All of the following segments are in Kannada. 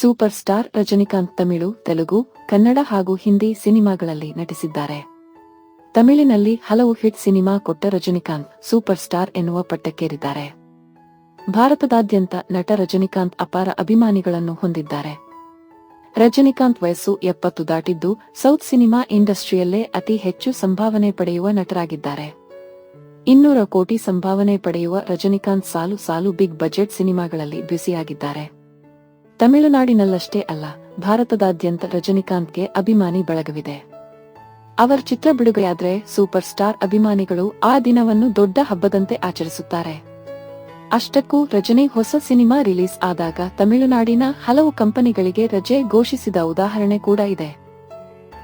ಸೂಪರ್ ಸ್ಟಾರ್ ರಜನಿಕಾಂತ್ ತಮಿಳು, ತೆಲುಗು, ಕನ್ನಡ ಹಾಗೂ ಹಿಂದಿ ಸಿನಿಮಾಗಳಲ್ಲಿ ನಟಿಸಿದ್ದಾರೆ. ತಮಿಳಿನಲ್ಲಿ ಹಲವು ಹಿಟ್ ಸಿನಿಮಾ ಕೊಟ್ಟ ರಜನಿಕಾಂತ್ ಸೂಪರ್ ಸ್ಟಾರ್ ಎನ್ನುವ ಪಟ್ಟಕ್ಕೇರಿದ್ದಾರೆ. ಭಾರತದಾದ್ಯಂತ ನಟ ರಜನಿಕಾಂತ್ ಅಪಾರ ಅಭಿಮಾನಿಗಳನ್ನು ಹೊಂದಿದ್ದಾರೆ. ರಜನಿಕಾಂತ್ ವಯಸ್ಸು ಎಪ್ಪತ್ತು ದಾಟಿದ್ದು, ಸೌತ್ ಸಿನಿಮಾ ಇಂಡಸ್ಟ್ರಿಯಲ್ಲೇ ಅತಿ ಹೆಚ್ಚು ಸಂಭಾವನೆ ಪಡೆಯುವ ನಟರಾಗಿದ್ದಾರೆ. ಇನ್ನೂರ ಕೋಟಿ ಸಂಭಾವನೆ ಪಡೆಯುವ ರಜನಿಕಾಂತ್ ಸಾಲು ಸಾಲು ಬಿಗ್ ಬಜೆಟ್ ಸಿನಿಮಾಗಳಲ್ಲಿ ಬ್ಯುಸಿಯಾಗಿದ್ದಾರೆ. ತಮಿಳುನಾಡಿನಲ್ಲಷ್ಟೇ ಅಲ್ಲ, ಭಾರತದಾದ್ಯಂತ ರಜನಿಕಾಂತ್ಗೆ ಅಭಿಮಾನಿ ಬಳಗವಿದೆ. ಅವರ ಚಿತ್ರ ಬಿಡುಗಡೆಯಾದ್ರೆ ಸೂಪರ್ ಸ್ಟಾರ್ ಅಭಿಮಾನಿಗಳು ಆ ದಿನವನ್ನು ದೊಡ್ಡ ಹಬ್ಬದಂತೆ ಆಚರಿಸುತ್ತಾರೆ. ಅಷ್ಟಕ್ಕೂ ರಜನಿ ಹೊಸ ಸಿನಿಮಾ ರಿಲೀಸ್ ಆದಾಗ ತಮಿಳುನಾಡಿನ ಹಲವು ಕಂಪನಿಗಳಿಗೆ ರಜೆ ಘೋಷಿಸಿದ ಉದಾಹರಣೆ ಕೂಡ ಇದೆ.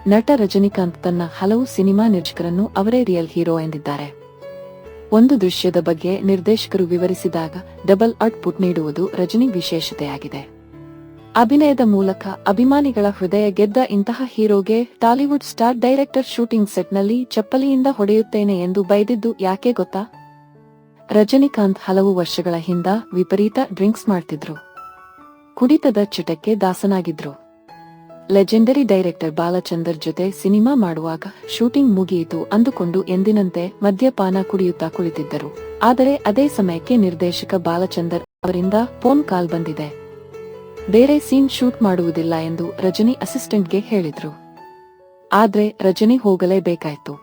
ನಟ ರಜನಿಕಾಂತ್ ತನ್ನ ಹಲವು ಸಿನಿಮಾ ನಿರ್ದೇಶಕರನ್ನು ಅವರೇ ರಿಯಲ್ ಹೀರೋ ಎಂದಿದ್ದಾರೆ. ಒಂದು ದೃಶ್ಯದ ಬಗ್ಗೆ ನಿರ್ದೇಶಕರು ವಿವರಿಸಿದಾಗ ಡಬಲ್ ಔಟ್ಪುಟ್ ನೀಡುವುದು ರಜನಿ ವಿಶೇಷತೆಯಾಗಿದೆ. ಅಭಿನಯದ ಮೂಲಕ ಅಭಿಮಾನಿಗಳ ಹೃದಯ ಗೆದ್ದ ಇಂತಹ ಹೀರೋಗೆ ಟಾಲಿವುಡ್ ಸ್ಟಾರ್ ಡೈರೆಕ್ಟರ್ ಶೂಟಿಂಗ್ ಸೆಟ್ನಲ್ಲಿ ಚಪ್ಪಲಿಯಿಂದ ಹೊಡೆಯುತ್ತೇನೆ ಎಂದು ಬೈದಿದ್ದು ಯಾಕೆ ಗೊತ್ತಾ? ರಜನಿಕಾಂತ್ ಹಲವು ವರ್ಷಗಳ ಹಿಂದ ವಿಪರೀತ ಡ್ರಿಂಕ್ಸ್ ಮಾಡ್ತಿದ್ರು. ಕುಡಿತದ ಚಟಕ್ಕೆ ದಾಸನಾಗಿದ್ರು. ಲೆಜೆಂಡರಿ ಡೈರೆಕ್ಟರ್ ಬಾಲಚಂದರ್ ಜೊತೆ ಸಿನಿಮಾ ಮಾಡುವಾಗ ಶೂಟಿಂಗ್ ಮುಗಿಯಿತು ಅಂದುಕೊಂಡು ಎಂದಿನಂತೆ ಮದ್ಯಪಾನ ಕುಡಿಯುತ್ತಾ ಕುಳಿತಿದ್ದರು. ಆದರೆ ಅದೇ ಸಮಯಕ್ಕೆ ನಿರ್ದೇಶಕ ಬಾಲಚಂದರ್ ಅವರಿಂದ ಫೋನ್ ಕಾಲ್ ಬಂದಿದೆ. ಬೇರೆ ಸೀನ್ ಶೂಟ್ ಮಾಡುವುದಿಲ್ಲ ಎಂದು ರಜನಿ ಅಸಿಸ್ಟೆಂಟ್ಗೆ ಹೇಳಿದ್ರು. ಆದ್ರೆ ರಜನಿ ಹೋಗಲೇಬೇಕಾಯ್ತು.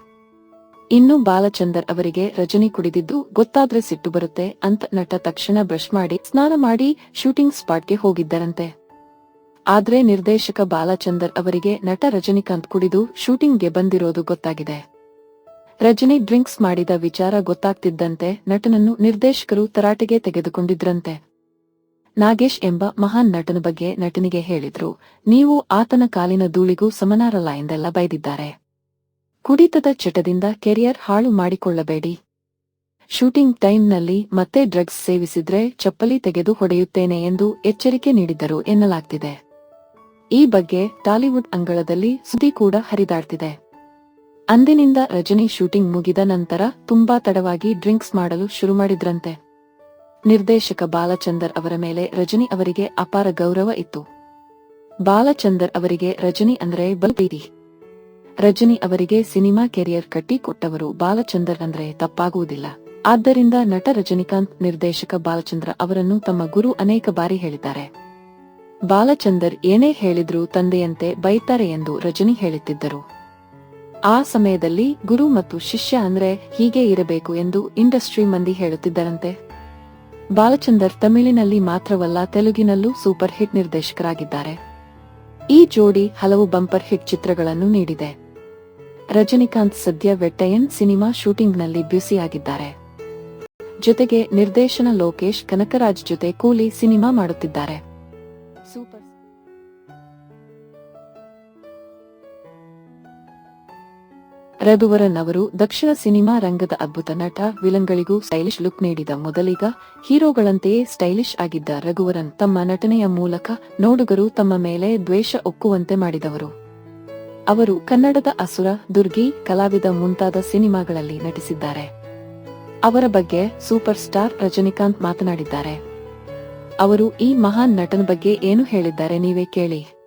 ಇನ್ನು ಬಾಲಚಂದರ್ ಅವರಿಗೆ ರಜನಿ ಕುಡಿದಿದ್ದು ಗೊತ್ತಾದ್ರೆ ಸಿಟ್ಟು ಬರುತ್ತೆ ಅಂತ ನಟ ತಕ್ಷಣ ಬ್ರಷ್ ಮಾಡಿ ಸ್ನಾನ ಮಾಡಿ ಶೂಟಿಂಗ್ ಸ್ಪಾಟ್ಗೆ ಹೋಗಿದ್ದರಂತೆ. ಆದ್ರೆ ನಿರ್ದೇಶಕ ಬಾಲಚಂದರ್ ಅವರಿಗೆ ನಟ ರಜನಿಕಾಂತ್ ಕುಡಿದು ಶೂಟಿಂಗ್ಗೆ ಬಂದಿರೋದು ಗೊತ್ತಾಗಿದೆ. ರಜನಿ ಡ್ರಿಂಕ್ಸ್ ಮಾಡಿದ ವಿಚಾರ ಗೊತ್ತಾಗ್ತಿದ್ದಂತೆ ನಟನನ್ನು ನಿರ್ದೇಶಕರು ತರಾಟೆಗೆ ತೆಗೆದುಕೊಂಡಿದ್ರಂತೆ. ನಾಗೇಶ್ ಎಂಬ ಮಹಾನ್ ನಟನ ಬಗ್ಗೆ ನಟನಿಗೆ ಹೇಳಿದ್ರು. ನೀವು ಆತನ ಕಾಲಿನ ಧೂಳಿಗೂ ಸಮನಾರಲ್ಲ ಎಂದೆಲ್ಲ ಬೈದಿದ್ದಾರೆ. ಕುಡಿತದ ಚಟದಿಂದ ಕೆರಿಯರ್ ಹಾಳು ಮಾಡಿಕೊಳ್ಳಬೇಡಿ. ಶೂಟಿಂಗ್ ಟೈಮ್ನಲ್ಲಿ ಮತ್ತೆ ಡ್ರಗ್ಸ್ ಸೇವಿಸಿದ್ರೆ ಚಪ್ಪಲಿ ತೆಗೆದು ಹೊಡೆಯುತ್ತೇನೆ ಎಂದು ಎಚ್ಚರಿಕೆ ನೀಡಿದ್ದರು ಎನ್ನಲಾಗ್ತಿದೆ. ಈ ಬಗ್ಗೆ ಟಾಲಿವುಡ್ ಅಂಗಳದಲ್ಲಿ ಸುದ್ದಿ ಕೂಡ ಹರಿದಾಡ್ತಿದೆ. ಅಂದಿನಿಂದ ರಜನಿ ಶೂಟಿಂಗ್ ಮುಗಿದ ನಂತರ ತುಂಬಾ ತಡವಾಗಿ ಡ್ರಿಂಕ್ಸ್ ಮಾಡಲು ಶುರು ಮಾಡಿದ್ರಂತೆ. ನಿರ್ದೇಶಕ ಬಾಲಚಂದರ್ ಅವರ ಮೇಲೆ ರಜನಿ ಅವರಿಗೆ ಅಪಾರ ಗೌರವ ಇತ್ತು. ಬಾಲಚಂದರ್ ಅವರಿಗೆ ರಜನಿ ಅಂದ್ರೆ ಬಲ್ಬೀರಿ ರಜನಿ ಅವರಿಗೆ ಸಿನಿಮಾ ಕೆರಿಯರ್ ಕಟ್ಟಿಕೊಟ್ಟವರು ಬಾಲಚಂದರ್ ಅಂದ್ರೆ ತಪ್ಪಾಗುವುದಿಲ್ಲ. ಆದ್ದರಿಂದ ನಟ ರಜನಿಕಾಂತ್ ನಿರ್ದೇಶಕ ಬಾಲಚಂದ್ರ ಅವರನ್ನು ತಮ್ಮ ಗುರು ಅನೇಕ ಬಾರಿ ಹೇಳಿದ್ದಾರೆ. ಬಾಲಚಂದರ್ ಏನೇ ಹೇಳಿದ್ರೂ ತಂದೆಯಂತೆ ಬೈತಾರೆ ಎಂದು ರಜನಿ ಹೇಳುತ್ತಿದ್ದರು. ಆ ಸಮಯದಲ್ಲಿ ಗುರು ಮತ್ತು ಶಿಷ್ಯ ಅಂದ್ರೆ ಹೀಗೆ ಇರಬೇಕು ಎಂದು ಇಂಡಸ್ಟ್ರಿ ಮಂದಿ ಹೇಳುತ್ತಿದ್ದರಂತೆ. ಬಾಲಚಂದರ್ ತಮಿಳಿನಲ್ಲಿ ಮಾತ್ರವಲ್ಲ ತೆಲುಗಿನಲ್ಲೂ ಸೂಪರ್ ಹಿಟ್ ನಿರ್ದೇಶಕರಾಗಿದ್ದಾರೆ. ಈ ಜೋಡಿ ಹಲವು ಬಂಪರ್ ಹಿಟ್ ಚಿತ್ರಗಳನ್ನು ನೀಡಿದೆ. ರಜನಿಕಾಂತ್ ಸದ್ಯ ವೆಟ್ಟಯನ್ ಸಿನಿಮಾ ಶೂಟಿಂಗ್ನಲ್ಲಿ ಬ್ಯುಸಿಯಾಗಿದ್ದಾರೆ. ಜೊತೆಗೆ ನಿರ್ದೇಶನ ಲೋಕೇಶ್ ಕನಕರಾಜ್ ಜೊತೆ ಕೂಲಿ ಸಿನಿಮಾ ಮಾಡುತ್ತಿದ್ದಾರೆ. ಸೂಪರ್ ರಘುವರನ್ ಅವರು ದಕ್ಷಿಣ ಸಿನಿಮಾ ರಂಗದ ಅದ್ಭುತ ನಟ, ವಿಲನ್ಗಳಿಗೂ ಸ್ಟೈಲಿಶ್ ಲುಕ್ ನೀಡಿದ ಮೊದಲಿಗ ಹೀರೋಗಳಂತೆಯೇ ಸ್ಟೈಲಿಶ್ ಆಗಿದ್ದ ರಘುವರನ್ ತಮ್ಮ ನಟನೆಯ ಮೂಲಕ ನೋಡುಗರು ತಮ್ಮ ಮೇಲೆ ದ್ವೇಷ ಒಕ್ಕುವಂತೆ ಮಾಡಿದವರು. ಅವರು ಕನ್ನಡದ ಅಸುರ, ದುರ್ಗಿ ಕಲಾವಿದ ಮುಂತಾದ ಸಿನಿಮಾಗಳಲ್ಲಿ ನಟಿಸಿದ್ದಾರೆ. ಅವರ ಬಗ್ಗೆ ಸೂಪರ್ ಸ್ಟಾರ್ ರಜನಿಕಾಂತ್ ಮಾತನಾಡಿದ್ದಾರೆ. ಅವರು ಈ ಮಹಾನ್ ನಟನ ಬಗ್ಗೆ ಏನು ಹೇಳಿದ್ದಾರೆ ನೀವೇ ಕೇಳಿ.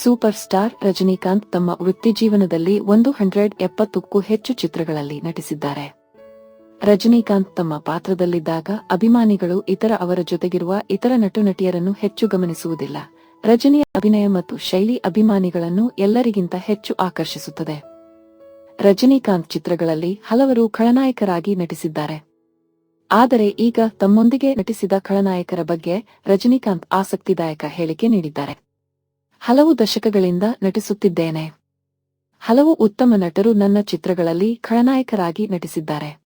ಸೂಪರ್ ಸ್ಟಾರ್ ರಜನಿಕಾಂತ್ ತಮ್ಮ ವೃತ್ತಿಜೀವನದಲ್ಲಿ ಒಂದು ಹಂಡ್ರೆಡ್ ಎಪ್ಪತ್ತಕ್ಕೂ ಹೆಚ್ಚು ಚಿತ್ರಗಳಲ್ಲಿ ನಟಿಸಿದ್ದಾರೆ. ರಜನಿಕಾಂತ್ ತಮ್ಮ ಪಾತ್ರದಲ್ಲಿದ್ದಾಗ ಅಭಿಮಾನಿಗಳು ಇತರ ಅವರ ಜೊತೆಗಿರುವ ಇತರ ನಟು ನಟಿಯರನ್ನು ಹೆಚ್ಚು ಗಮನಿಸುವುದಿಲ್ಲ. ರಜನಿಯ ಅಭಿನಯ ಮತ್ತು ಶೈಲಿ ಅಭಿಮಾನಿಗಳನ್ನು ಎಲ್ಲರಿಗಿಂತ ಹೆಚ್ಚು ಆಕರ್ಷಿಸುತ್ತದೆ. ರಜನಿಕಾಂತ್ ಚಿತ್ರಗಳಲ್ಲಿ ಹಲವರು ಖಳನಾಯಕರಾಗಿ ನಟಿಸಿದ್ದಾರೆ. ಆದರೆ ಈಗ ತಮ್ಮೊಂದಿಗೆ ನಟಿಸಿದ ಖಳನಾಯಕರ ಬಗ್ಗೆ ರಜನಿಕಾಂತ್ ಆಸಕ್ತಿದಾಯಕ ಹೇಳಿಕೆ ನೀಡಿದ್ದಾರೆ. ಹಲವು ದಶಕಗಳಿಂದ ನಟಿಸುತ್ತಿದ್ದೇನೆ. ಹಲವು ಉತ್ತಮ ನಟರು ನನ್ನ ಚಿತ್ರಗಳಲ್ಲಿ ಖಳನಾಯಕರಾಗಿ ನಟಿಸಿದ್ದಾರೆ.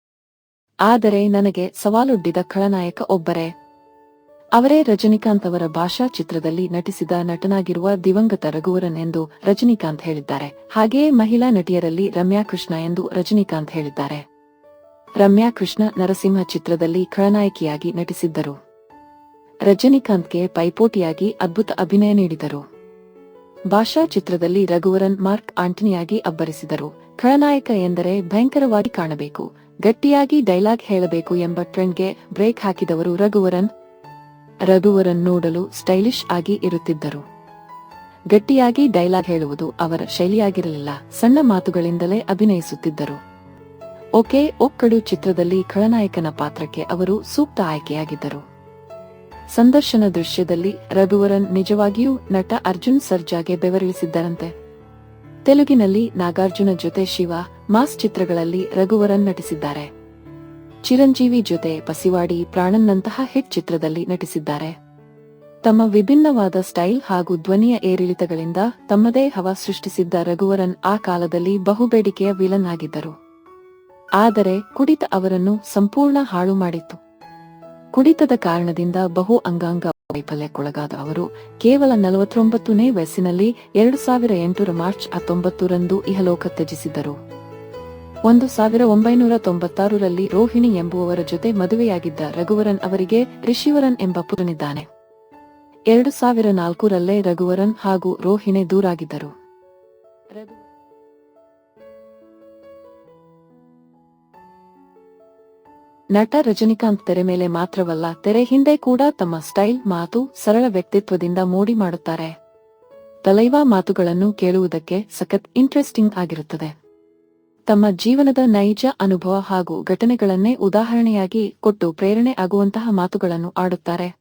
ಆದರೆ ನನಗೆ ಸವಾಲೊಡ್ಡಿದ ಖಳನಾಯಕ ಒಬ್ಬರೇ. ಅವರೇ ರಜನಿಕಾಂತ್ ಅವರ ಭಾಷಾ ಚಿತ್ರದಲ್ಲಿ ನಟಿಸಿದ ನಟನಾಗಿರುವ ದಿವಂಗತ ರಘುವರನ್ ಎಂದು ರಜನಿಕಾಂತ್ ಹೇಳಿದ್ದಾರೆ. ಹಾಗೆಯೇ ಮಹಿಳಾ ನಟಿಯರಲ್ಲಿ ರಮ್ಯಾ ಕೃಷ್ಣ ಎಂದು ರಜನಿಕಾಂತ್ ಹೇಳಿದ್ದಾರೆ. ರಮ್ಯಾ ಕೃಷ್ಣ ನರಸಿಂಹ ಚಿತ್ರದಲ್ಲಿ ಖಳನಾಯಕಿಯಾಗಿ ನಟಿಸಿದ್ದರು. ರಜನಿಕಾಂತ್ಗೆ ಪೈಪೋಟಿಯಾಗಿ ಅದ್ಭುತ ಅಭಿನಯ ನೀಡಿದರು. ಭಾಷಾ ಚಿತ್ರದಲ್ಲಿ ರಘುವರನ್ ಮಾರ್ಕ್ ಆಂಟನಿಯಾಗಿ ಅಬ್ಬರಿಸಿದರು. ಖಳನಾಯಕ ಎಂದರೆ ಭಯಂಕರವಾಗಿ ಕಾಣಬೇಕು. ಗಟ್ಟಿಯಾಗಿ ಡೈಲಾಗ್ ಹೇಳಬೇಕು ಎಂಬ ಟ್ರೆಂಡ್ಗೆ ಬ್ರೇಕ್ ಹಾಕಿದವರು ರಘುವರನ್. ರಘುವರನ್ ನೋಡಲು ಸ್ಟೈಲಿಶ್ ಆಗಿ ಇರುತ್ತಿದ್ದರು. ಗಟ್ಟಿಯಾಗಿ ಡೈಲಾಗ್ ಹೇಳುವುದು ಅವರ ಶೈಲಿಯಾಗಿರಲಿಲ್ಲ. ಸಣ್ಣ ಮಾತುಗಳಿಂದಲೇ ಅಭಿನಯಿಸುತ್ತಿದ್ದರು. ಓಕೆ ಒಕ್ಕಡು ಚಿತ್ರದಲ್ಲಿ ಖಳನಾಯಕನ ಪಾತ್ರಕ್ಕೆ ಅವರು ಸೂಕ್ತ ಆಯ್ಕೆಯಾಗಿದ್ದರು. ಸಂದರ್ಶನ ದೃಶ್ಯದಲ್ಲಿ ರಘುವರನ್ ನಿಜವಾಗಿಯೂ ನಟ ಅರ್ಜುನ್ ಸರ್ಜಾಗೆ ಬೆವರಿಳಿಸಿದ್ದರಂತೆ. ತೆಲುಗಿನಲ್ಲಿ ನಾಗಾರ್ಜುನ ಜೊತೆ ಶಿವ, ಮಾಸ್ ಚಿತ್ರಗಳಲ್ಲಿ ರಘುವರನ್ ನಟಿಸಿದ್ದಾರೆ. ಚಿರಂಜೀವಿ ಜೊತೆ ಪಸಿವಾಡಿ ಪ್ರಾಣನ್ನಂತಹ ಹಿಟ್ ಚಿತ್ರದಲ್ಲಿ ನಟಿಸಿದ್ದಾರೆ. ತಮ್ಮ ವಿಭಿನ್ನವಾದ ಸ್ಟೈಲ್ ಹಾಗೂ ಧ್ವನಿಯ ಏರಿಳಿತಗಳಿಂದ ತಮ್ಮದೇ ಹವ ಸೃಷ್ಟಿಸಿದ್ದ ರಘುವರನ್ ಆ ಕಾಲದಲ್ಲಿ ಬಹುಬೇಡಿಕೆಯ ವಿಲನ್ ಆಗಿದ್ದರು. ಆದರೆ ಕುಡಿತ ಅವರನ್ನು ಸಂಪೂರ್ಣ ಹಾಳು ಮಾಡಿತ್ತು. ಕುಡಿತದ ಕಾರಣದಿಂದ ಬಹು ಅಂಗಾಂಗ ವೈಫಲ್ಯಕ್ಕೊಳಗಾದ ಅವರು ಕೇವಲ ನಲವತ್ತೊಂಬತ್ತನೇ ವಯಸ್ಸಿನಲ್ಲಿ ಎರಡು ಸಾವಿರ ಎಂಟರ ಮಾರ್ಚ್ ಹತ್ತೊಂಬತ್ತರಂದು ಇಹಲೋಕ ತ್ಯಜಿಸಿದ್ದರು. ಒಂದು ಸಾವಿರ ಒಂಬೈನೂರ ತೊಂಬತ್ತಾರರಲ್ಲಿ ರೋಹಿಣಿ ಎಂಬುವವರ ಜೊತೆ ಮದುವೆಯಾಗಿದ್ದ ರಘುವರನ್ ಅವರಿಗೆ ರಿಷಿವರನ್ ಎಂಬ ಪುರನಿದ್ದಾನೆ ಎರಡು ಸಾವಿರ ನಾಲ್ಕರಲ್ಲೇ ರಘುವರನ್ ಹಾಗೂ ರೋಹಿಣಿ ದೂರಾಗಿದ್ದರು. ನಟ ರಜನಿಕಾಂತ್ ತೆರೆ ಮೇಲೆ ಮಾತ್ರವಲ್ಲ, ತೆರೆ ಹಿಂದೆ ಕೂಡ ತಮ್ಮ ಸ್ಟೈಲ್, ಮಾತು, ಸರಳ ವ್ಯಕ್ತಿತ್ವದಿಂದ ಮೋಡಿ ಮಾಡುತ್ತಾರೆ. ತಲೈವಾ ಮಾತುಗಳನ್ನು ಕೇಳುವುದಕ್ಕೆ ಸಖತ್ ಇಂಟ್ರೆಸ್ಟಿಂಗ್ ಆಗಿರುತ್ತದೆ. ತಮ್ಮ ಜೀವನದ ನೈಜ ಅನುಭವ ಹಾಗೂ ಘಟನೆಗಳನ್ನೇ ಉದಾಹರಣೆಯಾಗಿ ಕೊಟ್ಟು ಪ್ರೇರಣೆ ಆಗುವಂತಹ ಮಾತುಗಳನ್ನು ಆಡುತ್ತಾರೆ.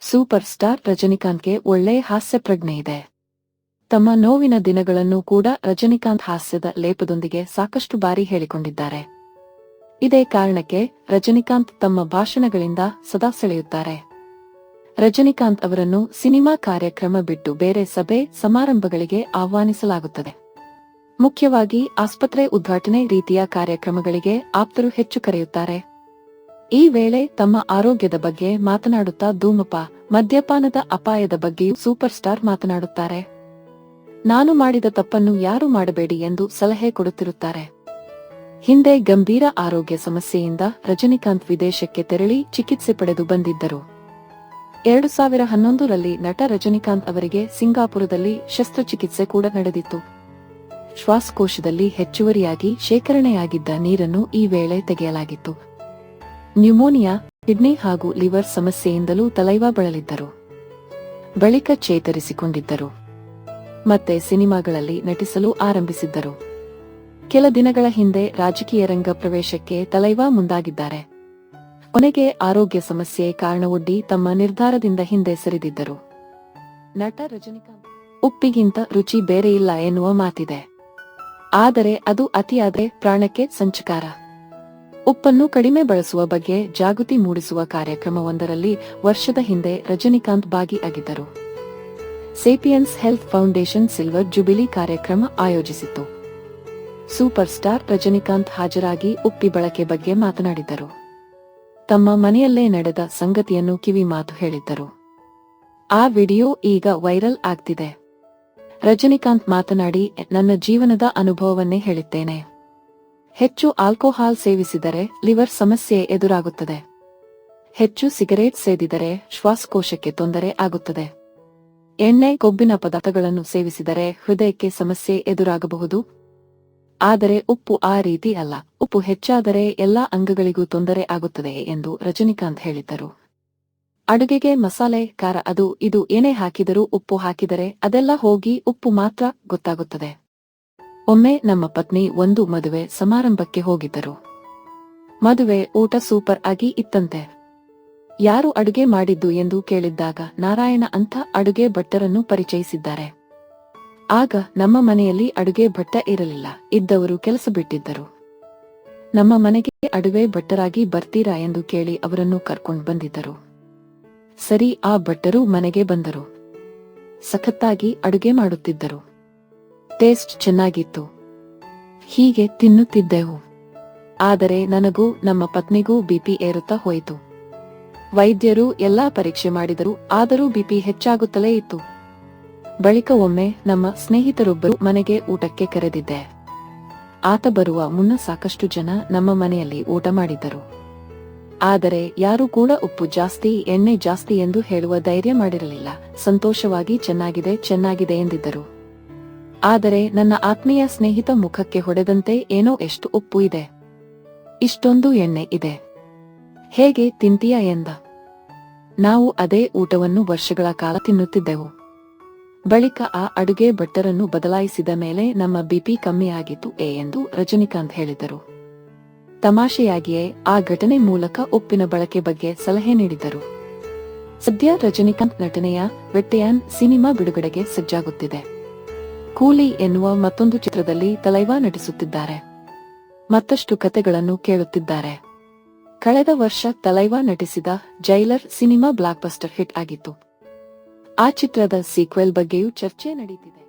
ಸೂಪರ್ ಸ್ಟಾರ್ ರಜನಿಕಾಂತ್ಗೆ ಒಳ್ಳೆಯ ಹಾಸ್ಯ ಪ್ರಜ್ಞೆ ಇದೆ. ತಮ್ಮ ನೋವಿನ ದಿನಗಳನ್ನು ಕೂಡ ರಜನಿಕಾಂತ್ ಹಾಸ್ಯದ ಲೇಪದೊಂದಿಗೆ ಸಾಕಷ್ಟು ಬಾರಿ ಹೇಳಿಕೊಂಡಿದ್ದಾರೆ. ಇದೇ ಕಾರಣಕ್ಕೆ ರಜನಿಕಾಂತ್ ತಮ್ಮ ಭಾಷಣಗಳಿಂದ ಸದಾ ಸೆಳೆಯುತ್ತಾರೆ. ರಜನಿಕಾಂತ್ ಅವರನ್ನು ಸಿನಿಮಾ ಕಾರ್ಯಕ್ರಮ ಬಿಟ್ಟು ಬೇರೆ ಸಭೆ ಸಮಾರಂಭಗಳಿಗೆ ಆಹ್ವಾನಿಸಲಾಗುತ್ತದೆ. ಮುಖ್ಯವಾಗಿ ಆಸ್ಪತ್ರೆ ಉದ್ಘಾಟನೆ ರೀತಿಯ ಕಾರ್ಯಕ್ರಮಗಳಿಗೆ ಆಪ್ತರು ಹೆಚ್ಚು ಕರೆಯುತ್ತಾರೆ. ಈ ವೇಳೆ ತಮ್ಮ ಆರೋಗ್ಯದ ಬಗ್ಗೆ ಮಾತನಾಡುತ್ತಾ ಧೂಮಪ ಮದ್ಯಪಾನದ ಅಪಾಯದ ಬಗ್ಗೆಯೂ ಸೂಪರ್ ಸ್ಟಾರ್ ಮಾತನಾಡುತ್ತಾರೆ. ನಾನು ಮಾಡಿದ ತಪ್ಪನ್ನು ಯಾರು ಮಾಡಬೇಡಿ ಎಂದು ಸಲಹೆ ಕೊಡುತ್ತಿರುತ್ತಾರೆ. ಹಿಂದೆ ಗಂಭೀರ ಆರೋಗ್ಯ ಸಮಸ್ಯೆಯಿಂದ ರಜನಿಕಾಂತ್ ವಿದೇಶಕ್ಕೆ ತೆರಳಿ ಚಿಕಿತ್ಸೆ ಪಡೆದು ಬಂದಿದ್ದರು. ಎರಡು ಸಾವಿರ ಹನ್ನೊಂದರಲ್ಲಿ ನಟ ರಜನಿಕಾಂತ್ ಅವರಿಗೆ ಸಿಂಗಾಪುರದಲ್ಲಿ ಶಸ್ತ್ರಚಿಕಿತ್ಸೆ ಕೂಡ ನಡೆದಿತ್ತು. ಶ್ವಾಸಕೋಶದಲ್ಲಿ ಹೆಚ್ಚುವರಿಯಾಗಿ ಶೇಖರಣೆಯಾಗಿದ್ದ ನೀರನ್ನು ಈ ವೇಳೆ ತೆಗೆಯಲಾಗಿತ್ತು. ನ್ಯೂಮೋನಿಯಾ, ಕಿಡ್ನಿ ಹಾಗೂ ಲಿವರ್ ಸಮಸ್ಯೆಯಿಂದಲೂ ತಲೈವ ಬಳಲಿದ್ದರು. ಬಳಿಕ ಚೇತರಿಸಿಕೊಂಡಿದ್ದರು. ಮತ್ತೆ ಸಿನಿಮಾಗಳಲ್ಲಿ ನಟಿಸಲು ಆರಂಭಿಸಿದ್ದರು. ಕೆಲ ದಿನಗಳ ಹಿಂದೆ ರಾಜಕೀಯ ರಂಗ ಪ್ರವೇಶಕ್ಕೆ ತಲೈವಾ ಮುಂದಾಗಿದ್ದಾರೆ. ಕೊನೆಗೆ ಆರೋಗ್ಯ ಸಮಸ್ಯೆ ಕಾರಣವೊಡ್ಡಿ ತಮ್ಮ ನಿರ್ಧಾರದಿಂದ ಹಿಂದೆ ಸರಿದಿದ್ದರು. ನಟ ರಜನಿಕಾಂತ್ ಉಪ್ಪಿಗಿಂತ ರುಚಿ ಬೇರೆ ಇಲ್ಲ ಎನ್ನುವ ಮಾತಿದೆ. ಆದರೆ ಅದು ಅತಿಯಾದರೆ ಪ್ರಾಣಕ್ಕೆ ಸಂಚಕಾರ. ಉಪ್ಪನ್ನು ಕಡಿಮೆ ಬಳಸುವ ಬಗ್ಗೆ ಜಾಗೃತಿ ಮೂಡಿಸುವ ಕಾರ್ಯಕ್ರಮವೊಂದರಲ್ಲಿ ವರ್ಷದ ಹಿಂದೆ ರಜನಿಕಾಂತ್ ಭಾಗಿಯಾಗಿದ್ದರು. Sapiens health foundation silver jubilee ಕಾರ್ಯಕ್ರಮ ಆಯೋಜಿಸಿತ್ತು. ಸೂಪರ್ ಸ್ಟಾರ್ ರಜನಿಕಾಂತ್ ಹಾಜರಾಗಿ ಉಪ್ಪಿ ಬಳಕೆ ಬಗ್ಗೆ ಮಾತನಾಡಿದರು. ತಮ್ಮ ಮನೆಯಲ್ಲೇ ನಡೆದ ಸಂಗತಿಯನ್ನು ಕಿವಿ ಮಾತು ಹೇಳಿದ್ದರು. ಆ ವಿಡಿಯೋ ಈಗ ವೈರಲ್ ಆಗ್ತಿದೆ. ರಜನಿಕಾಂತ್ ಮಾತನಾಡಿ, ನನ್ನ ಜೀವನದ ಅನುಭವವನ್ನೇ ಹೇಳಿದ್ದೇನೆ. ಹೆಚ್ಚು ಆಲ್ಕೋಹಾಲ್ ಸೇವಿಸಿದರೆ ಲಿವರ್ ಸಮಸ್ಯೆ ಎದುರಾಗುತ್ತದೆ. ಹೆಚ್ಚು ಸಿಗರೇಟ್ ಸೇದಿದರೆ ಶ್ವಾಸಕೋಶಕ್ಕೆ ತೊಂದರೆ ಆಗುತ್ತದೆ. ಎಣ್ಣೆ, ಕೊಬ್ಬಿನ ಪದಾರ್ಥಗಳನ್ನು ಸೇವಿಸಿದರೆ ಹೃದಯಕ್ಕೆ ಸಮಸ್ಯೆ ಎದುರಾಗಬಹುದು. ಆದರೆ ಉಪ್ಪು ಆ ರೀತಿ ಅಲ್ಲ. ಉಪ್ಪು ಹೆಚ್ಚಾದರೆ ಎಲ್ಲಾ ಅಂಗಗಳಿಗೂ ತೊಂದರೆ ಆಗುತ್ತದೆ ಎಂದು ರಜನಿಕಾಂತ್ ಹೇಳಿದ್ದರು. ಅಡುಗೆಗೆ ಮಸಾಲೆ, ಖಾರ ಅದು, ಇದು ಏನೇ ಹಾಕಿದರೂ ಉಪ್ಪು ಹಾಕಿದರೆ ಅದೆಲ್ಲ ಹೋಗಿ ಉಪ್ಪು ಮಾತ್ರ ಗೊತ್ತಾಗುತ್ತದೆ. ಒಮ್ಮೆ ನಮ್ಮ ಪತ್ನಿ ಒಂದು ಮದುವೆ ಸಮಾರಂಭಕ್ಕೆ ಹೋಗಿದ್ದರು. ಮದುವೆ ಊಟ ಸೂಪರ್ ಆಗಿ ಇತ್ತಂತೆ. ಯಾರು ಅಡುಗೆ ಮಾಡಿದ್ದು ಎಂದು ಕೇಳಿದ್ದಾಗ ನಾರಾಯಣ ಅಂತ ಅಡುಗೆ ಭಟ್ಟರನ್ನು ಪರಿಚಯಿಸಿದ್ದಾರೆ. ಆಗ ನಮ್ಮ ಮನೆಯಲ್ಲಿ ಅಡುಗೆ ಭಟ್ಟ ಇರಲಿಲ್ಲ. ಇದ್ದವರು ಕೆಲಸ ಬಿಟ್ಟಿದ್ದರು. ನಮ್ಮ ಮನೆಗೆ ಅಡುಗೆ ಭಟ್ಟರಾಗಿ ಬರ್ತೀರಾ ಎಂದು ಕೇಳಿ ಅವರನ್ನು ಕರ್ಕೊಂಡು ಬಂದಿದ್ದರು. ಸರಿ, ಆ ಭಟ್ಟರು ಮನೆಗೆ ಬಂದರು. ಸಖತ್ತಾಗಿ ಅಡುಗೆ ಮಾಡುತ್ತಿದ್ದರು. ಟೇಸ್ಟ್ ಚೆನ್ನಾಗಿತ್ತು. ಹೀಗೆ ತಿನ್ನುತ್ತಿದ್ದೆವು. ಆದರೆ ನನಗೂ ನಮ್ಮ ಪತ್ನಿಗೂ ಬಿಪಿ ಏರುತ್ತಾ ಹೋಯಿತು. ವೈದ್ಯರು ಎಲ್ಲಾ ಪರೀಕ್ಷೆ ಮಾಡಿದರು, ಆದರೂ ಬಿಪಿ ಹೆಚ್ಚಾಗುತ್ತಲೇ ಇತ್ತು. ಬಳಿಕ ಒಮ್ಮೆ ನಮ್ಮ ಸ್ನೇಹಿತರೊಬ್ಬರು ಮನೆಗೆ ಊಟಕ್ಕೆ ಕರೆದಿದ್ದೆ. ಆತ ಬರುವ ಮುನ್ನ ಸಾಕಷ್ಟು ಜನ ನಮ್ಮ ಮನೆಯಲ್ಲಿ ಊಟ ಮಾಡಿದ್ದರು ಆದರೆ ಯಾರೂ ಕೂಡ ಉಪ್ಪು ಜಾಸ್ತಿ, ಎಣ್ಣೆ ಜಾಸ್ತಿ ಎಂದು ಹೇಳುವ ಧೈರ್ಯ ಮಾಡಿರಲಿಲ್ಲ. ಸಂತೋಷವಾಗಿ ಚೆನ್ನಾಗಿದೆ ಚೆನ್ನಾಗಿದೆ ಎಂದಿದ್ದರು. ಆದರೆ ನನ್ನ ಆತ್ಮೀಯ ಸ್ನೇಹಿತ ಮುಖಕ್ಕೆ ಹೊಡೆದಂತೆ ಏನೋ ಎಷ್ಟು ಉಪ್ಪು ಇದೆ. ಇಷ್ಟೊಂದು ಎಣ್ಣೆ ಇದೆ. ಹೇಗೆ ತಿಂತೀಯ ಎಂದ. ನಾವು ಅದೇ ಊಟವನ್ನು ವರ್ಷಗಳ ಕಾಲ ತಿನ್ನುತ್ತಿದ್ದೆವು. ಬಳಿಕ ಆ ಅಡುಗೆ ಭಟ್ಟರನ್ನು ಬದಲಾಯಿಸಿದ ಮೇಲೆ ನಮ್ಮ ಬಿಪಿ ಕಮ್ಮಿಯಾಗಿತ್ತು ಎ ಎಂದು ರಜನಿಕಾಂತ್ ಹೇಳಿದರು. ತಮಾಷೆಯಾಗಿಯೇ ಆ ಘಟನೆ ಮೂಲಕ ಉಪ್ಪಿನ ಬಳಕೆ ಬಗ್ಗೆ ಸಲಹೆ ನೀಡಿದರು. ಸದ್ಯ ರಜನಿಕಾಂತ್ ನಟನೆಯ ವೆಟ್ಟೆಯಾನ್ ಸಿನಿಮಾ ಬಿಡುಗಡೆಗೆ ಸಜ್ಜಾಗುತ್ತಿದೆ. ಕೂಲಿ ಎನ್ನುವ ಮತ್ತೊಂದು ಚಿತ್ರದಲ್ಲಿ ತಲೈವ ನಟಿಸುತ್ತಿದ್ದಾರೆ. ಮತ್ತಷ್ಟು ಕತೆಗಳನ್ನು ಕೇಳುತ್ತಿದ್ದಾರೆ. ಕಳೆದ ವರ್ಷ ತಲೈವ ನಟಿಸಿದ ಜೈಲರ್ ಸಿನಿಮಾ ಬ್ಲಾಕ್ಬಸ್ಟರ್ ಹಿಟ್ ಆಗಿತ್ತು. ಆ ಚಿತ್ರದ ಸೀಕ್ವೆಲ್ ಬಗ್ಗೆಯೂ ಚರ್ಚೆ ನಡೀತಿದೆ.